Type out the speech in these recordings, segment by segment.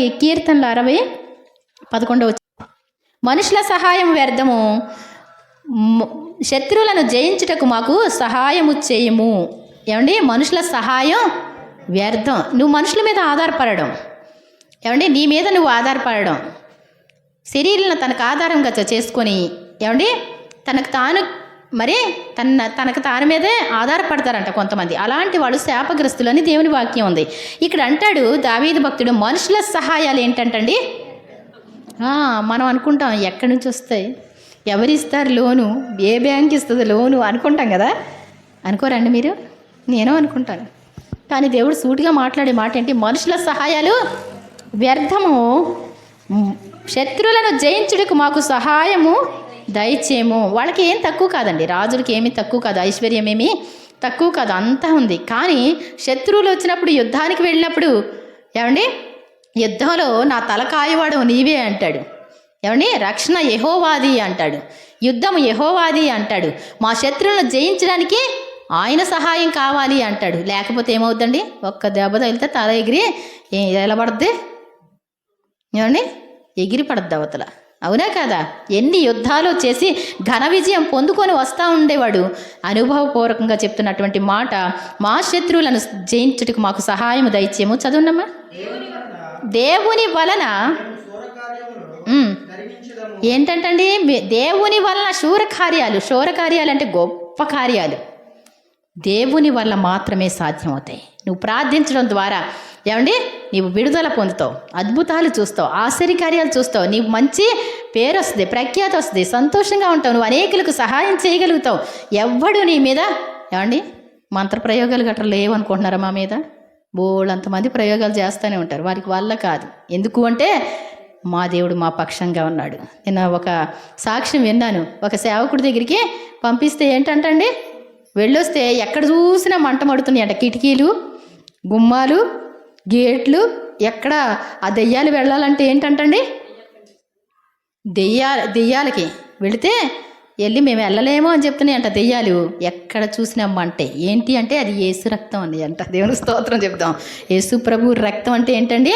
కీర్తనల కీర్తనలు అరవై పదకొండవ మనుషుల సహాయం వ్యర్థము. శత్రువులను జయించుటకు మాకు సహాయము చేయము. ఏమండి? మనుషుల సహాయం వ్యర్థం. నువ్వు మనుషుల మీద ఆధారపడడం. ఏమండి? నీ మీద నువ్వు ఆధారపడడం. శరీరాలను తనకు ఆధారంగా చేసుకొని ఏమండి? తనకు తాను మరి తన తనకు తాను మీదే ఆధారపడతారంట కొంతమంది. అలాంటి వాళ్ళు శాపగ్రస్తులు అని దేవుని వాక్యం ఉంది. ఇక్కడ అంటాడు దావీదు భక్తుడు మనుషుల సహాయాలు ఏంటంటండి? మనం అనుకుంటాం ఎక్కడి నుంచి వస్తాయి? ఎవరు ఇస్తారు లోను? ఏ బ్యాంక్ ఇస్తుంది లోను? అనుకుంటాం కదా? అనుకోరండి మీరు? నేను అనుకుంటాను. కానీ దేవుడు సూటిగా మాట్లాడే మాట ఏంటి మనుషుల సహాయాలు వ్యర్థము. శత్రువులను జయించుటకు మాకు సహాయము దయచేము. వాళ్ళకి ఏం తక్కువ కాదండి. రాజులకి ఏమీ తక్కువ కాదు. ఐశ్వర్యం ఏమీ తక్కువ కాదు. అంతా ఉంది. కానీ శత్రువులు వచ్చినప్పుడు యుద్ధానికి వెళ్ళినప్పుడు ఏమండి? యుద్ధంలో నా తల కాయవాడు నీవే అంటాడు. ఏమండి? రక్షణ యహోవాది అంటాడు. యుద్ధం యహోవాది అంటాడు. మా శత్రువులను జయించడానికి ఆయన సహాయం కావాలి అంటాడు. లేకపోతే ఏమవుద్దండి? ఒక్క దెబ్బ తగిలితే తల ఎగిరి ఏ- ఎలా పడుద్ది ఏమండి? ఎగిరి పడద్దవతల అవునా కాదా? ఎన్ని యుద్ధాలు చేసి ఘన విజయం పొందుకొని వస్తూ ఉండేవాడు? అనుభవపూర్వకంగా చెప్తున్నటువంటి మాట మా శత్రువులను జయించుటకు మాకు సహాయం దయచేము చదువునమ్మా. దేవుని వలన ఏంటంటండి? దేవుని వలన శూర కార్యాలు శూర కార్యాలు అంటే గొప్ప కార్యాలు. దేవుని వల్ల మాత్రమే సాధ్యమవుతాయి. నువ్వు ప్రార్థించడం ద్వారా ఏమండి? నీవు విడుదల పొందుతావు అద్భుతాలు చూస్తావు ఆశ్చర్యకార్యాలు చూస్తావు నీవు మంచి పేరు వస్తుంది ప్రఖ్యాతి వస్తుంది సంతోషంగా ఉంటావు నువ్వు అనేకులకు సహాయం చేయగలుగుతావు. ఎవ్వడు నీ మీద ఏమండి? మంత్ర ప్రయోగాలు గట్రా లేవనుకుంటున్నారా మా మీద? బోళ్ళంతమంది ప్రయోగాలు చేస్తూనే ఉంటారు. వారికి వల్ల కాదు. ఎందుకు అంటే మా దేవుడు మా పక్షంగా ఉన్నాడు. నేను ఒక సాక్ష్యం విన్నాను. ఒక సేవకుడి దగ్గరికి పంపిస్తే ఏంటంటండి? వెళ్ళొస్తే ఎక్కడ చూసినా మంట మడుతున్నాయంట. కిటికీలు గుమ్మాలు గేట్లు ఎక్కడ ఆ దెయ్యాలు వెళ్ళాలంటే ఏంటంటండి? దెయ్యాల దెయ్యాలకి వెళితే వెళ్ళి మేము వెళ్ళలేమో అని చెప్తున్నాయంట దెయ్యాలు. ఎక్కడ చూసినా మంటే. ఏంటి అంటే అది ఏసు రక్తం అండి అంట. దేవుని స్తోత్రం చెప్తాం యేసు ప్రభు రక్తం అంటే ఏంటండి?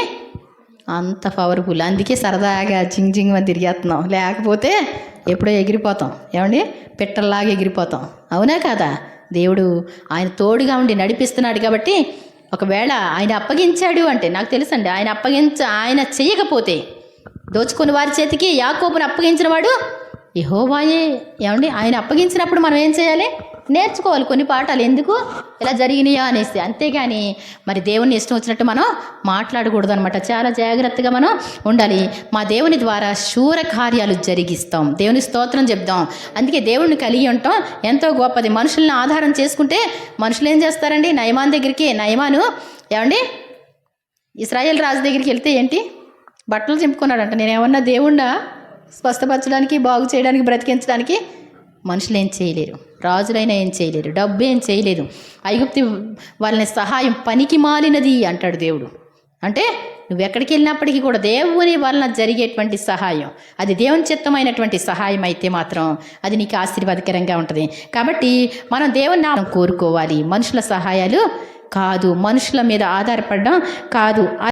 అంత పవర్ఫుల్ అందుకే సరదాగా జింగ్ జింగ్ అని తిరిగేస్తున్నాం లేకపోతే ఎప్పుడో ఎగిరిపోతాం. ఏమండి? పిట్టల్లాగా ఎగిరిపోతాం. అవునా కాదా? దేవుడు ఆయన తోడుగా ఉండి నడిపిస్తున్నాడు కాబట్టి ఒకవేళ ఆయన అప్పగించాడు అంటే నాకు తెలుసండి ఆయన అప్పగించ ఆయన చేయకపోతే దోచుకుని వారి చేతికి యాకోబుని అప్పగించిన వాడు యహోవాయే. ఏమండి? ఆయన అప్పగించినప్పుడు మనం ఏం చేయాలి? నేర్చుకోవాలి కొన్ని పాఠాలు. ఎందుకు? ఇలా జరిగినాయా అనేసి. అంతేగాని మరి దేవుని ఇష్టం వచ్చినట్టు మనం మాట్లాడకూడదు అనమాట చాలా జాగ్రత్తగా మనం ఉండాలి. మా దేవుని ద్వారా శూర కార్యాలు జరిగిస్తాం. దేవుని స్తోత్రం చెప్దాం. అందుకే దేవుణ్ణి కలిగి ఉంటాం. ఎంతో గొప్పది. మనుషుల్ని ఆధారం చేసుకుంటే మనుషులు ఏం చేస్తారండి? నయమాన్ దగ్గరికి నయమాను ఏమండి? ఇస్రాయేల్ రాజు దగ్గరికి వెళ్తే ఏంటి? బట్టలు చింపుకున్నాడంట. నేను ఏమన్నా దేవుణ్ణా? స్వస్థపరచడానికి బాగు చేయడానికి బ్రతికించడానికి మనుషులు ఏం చేయలేరు. రాజులైనా ఏం చేయలేరు. డబ్బు ఏం చేయలేదు ఐగుప్తి వాళ్ళని సహాయం పనికి మాలినది అంటాడు దేవుడు. అంటే నువ్వు ఎక్కడికి వెళ్ళినప్పటికీ కూడా దేవుని వలన జరిగేటువంటి సహాయం. అది దేవుని చిత్తమైనటువంటి సహాయం అయితే మాత్రం అది నీకు ఆశీర్వాదకరంగా ఉంటుంది. కాబట్టి మనం దేవుని నామం కోరుకోవాలి. మనుషుల సహాయాలు కాదు. మనుషుల మీద ఆధారపడడం కాదు.